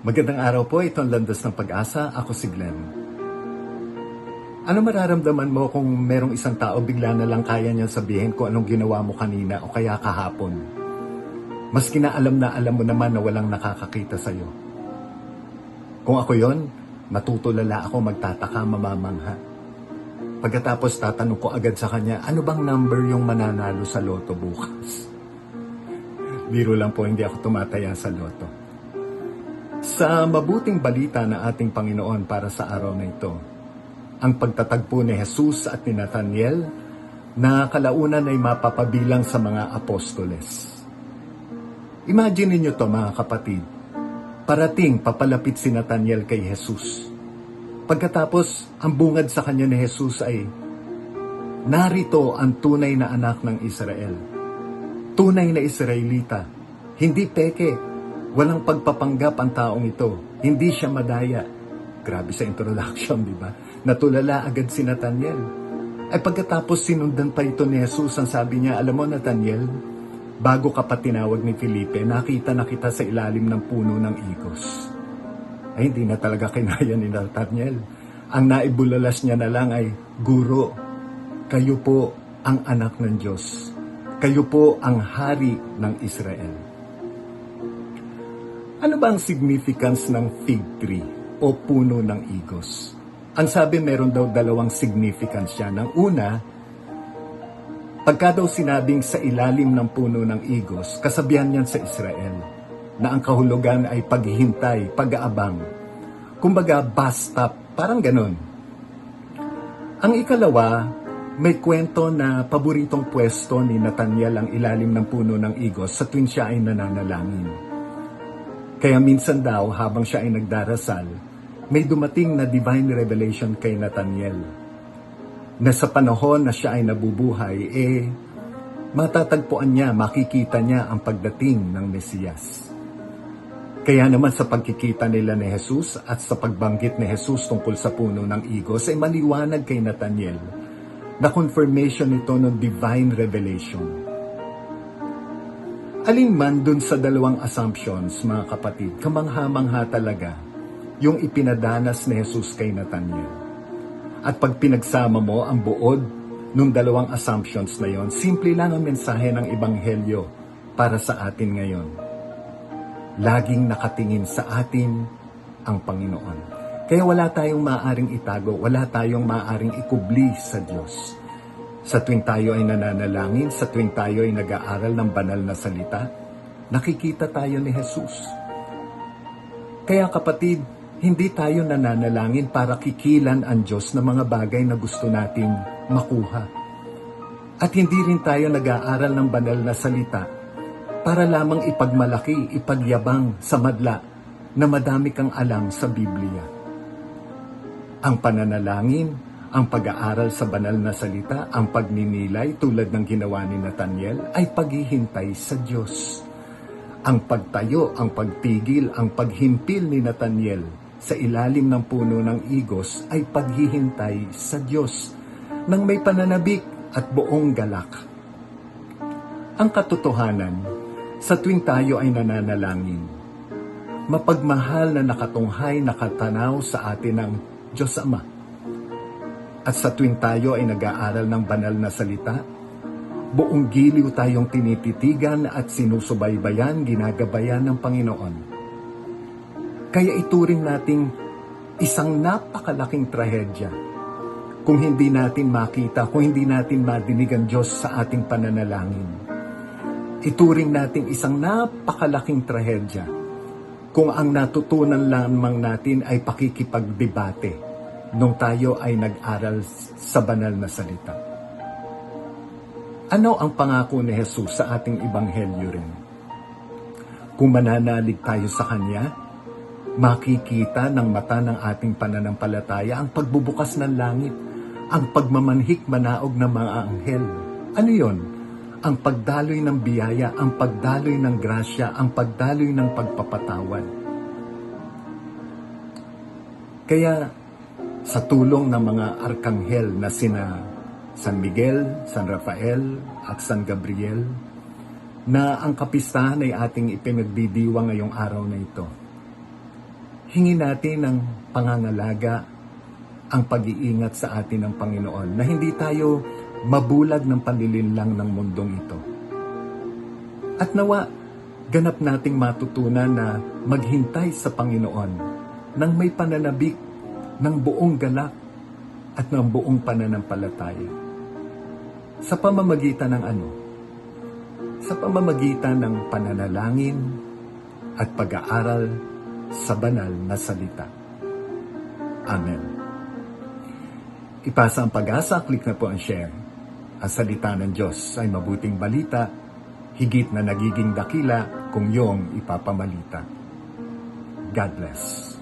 Magandang araw po, ito ang Landas ng Pag-asa. Ako si Glenn. Ano mararamdaman mo kung merong isang tao bigla na lang kaya niyang sabihin kung anong ginawa mo kanina o kaya kahapon? Maski na alam na alam mo naman na walang nakakakita sa'yo. Kung ako yon, matutulala ako, magtataka, mamamangha. Pagkatapos tatanong ko agad sa kanya, ano bang number yung mananalo sa loto bukas? Biro lang po, hindi ako tumataya sa loto. Sa mabuting balita na ating Panginoon para sa araw na ito, ang pagtatagpo ni Jesus at ni Nathaniel na kalaunan ay mapapabilang sa mga apostoles. Imagine niyo to mga kapatid, parating papalapit si Nathaniel kay Jesus. Pagkatapos, ang bungad sa kanya ni Jesus ay, narito ang tunay na anak ng Israel. Tunay na Israelita. Hindi peke. Walang pagpapanggap ang taong ito. Hindi siya madaya. Grabe sa introduction, di ba? Natulala agad si Nathaniel. Ay pagkatapos sinundan pa ito ni Jesus, ang sabi niya, alam mo Nathaniel, bago ka pa tinawag ni Felipe, nakita na kita sa ilalim ng puno ng igos. Ay hindi na talaga kinaya ni Nathaniel. Ang naibulalas niya na lang ay, Guro, kayo po ang anak ng Diyos. Kayo po ang hari ng Israel. Ano ba ang significance ng fig tree o puno ng igos? Ang sabi meron daw dalawang significance siya. Ng una, pagka daw sinabing sa ilalim ng puno ng igos, kasabihan yan sa Israel na ang kahulugan ay paghihintay, pag-aabang. Kumbaga, stop, parang ganun. Ang ikalawa, may kwento na paboritong pwesto ni Nathaniel ang ilalim ng puno ng igos sa tuwing siya ay nananalangin. Kaya minsan daw, habang siya ay nagdarasal, may dumating na divine revelation kay Nathaniel. Na sa panahon na siya ay nabubuhay, eh, matatagpuan niya, makikita niya ang pagdating ng Mesiyas. Kaya naman sa pagkikita nila ni Jesus at sa pagbanggit ni Jesus tungkol sa puno ng igos ay maliwanag kay Nathaniel na confirmation ito ng divine revelation. Alin man dun sa dalawang assumptions, mga kapatid, kamangha-mangha talaga yung ipinadanas ni Jesus kay Nathaniel. At pag pinagsama mo ang buod nung dalawang assumptions na yon, simple lang ang mensahe ng Ebanghelyo para sa atin ngayon. Laging nakatingin sa atin ang Panginoon. Kaya wala tayong maaring itago, wala tayong maaring ikubli sa Diyos. Sa tuwing tayo ay nananalangin, sa tuwing tayo ay nag-aaral ng banal na salita, nakikita tayo ni Jesus. Kaya kapatid, hindi tayo nananalangin para kikilan ang Diyos ng mga bagay na gusto nating makuha. At hindi rin tayo nag-aaral ng banal na salita para lamang ipagmalaki, ipagyabang sa madla na madami kang alam sa Biblia. Ang pananalangin, ang pag-aaral sa banal na salita, ang pagninilay tulad ng ginawa ni Nathaniel ay paghihintay sa Diyos. Ang pagtayo, ang pagtigil, ang paghimpil ni Nathaniel sa ilalim ng puno ng igos ay paghihintay sa Diyos nang may pananabik at buong galak. Ang katotohanan, sa tuwing tayo ay nananalangin, mapagmahal na nakatunghay nakatanaw sa atin ng Diyos Ama. At sa tuwing tayo ay nag-aaral ng banal na salita, buong giliw tayong tinititigan at sinusubaybayan, ginagabayan ng Panginoon. Kaya ituring nating isang napakalaking trahedya kung hindi natin makita, kung hindi natin madinig ang Diyos sa ating pananalangin. Ituring natin isang napakalaking trahedya kung ang natutunan lamang natin ay pakikipagdebate nung tayo ay nag-aral sa banal na salita. Ano ang pangako ni Jesus sa ating ibanghelyo rin? Kung mananalig tayo sa Kanya, makikita ng mata ng ating pananampalataya ang pagbubukas ng langit, ang pagmamanhik manaog ng mga anghel. Ano yon? Ang pagdaloy ng biyaya, ang pagdaloy ng grasya, ang pagdaloy ng pagpapatawad. Kaya sa tulong ng mga arkanghel na sina San Miguel, San Rafael at San Gabriel, na ang kapistahan ay ating ipinagdidiwa ngayong araw na ito. Hingi natin ng pangangalaga, ang pag-iingat sa atin ng Panginoon na hindi tayo mabulag ng panlilinlang ng mundong ito. At nawa, ganap nating matutunan na maghintay sa Panginoon ng may pananabik ng buong galak at ng buong pananampalataya. Sa pamamagitan ng ano? Sa pamamagitan ng pananalangin at pag-aaral sa banal na salita. Amen. Ipasa ang pag-asa, click na po ang share. Ang salita ng Diyos ay mabuting balita, higit na nagiging dakila kung iyong ipapamalita. God bless.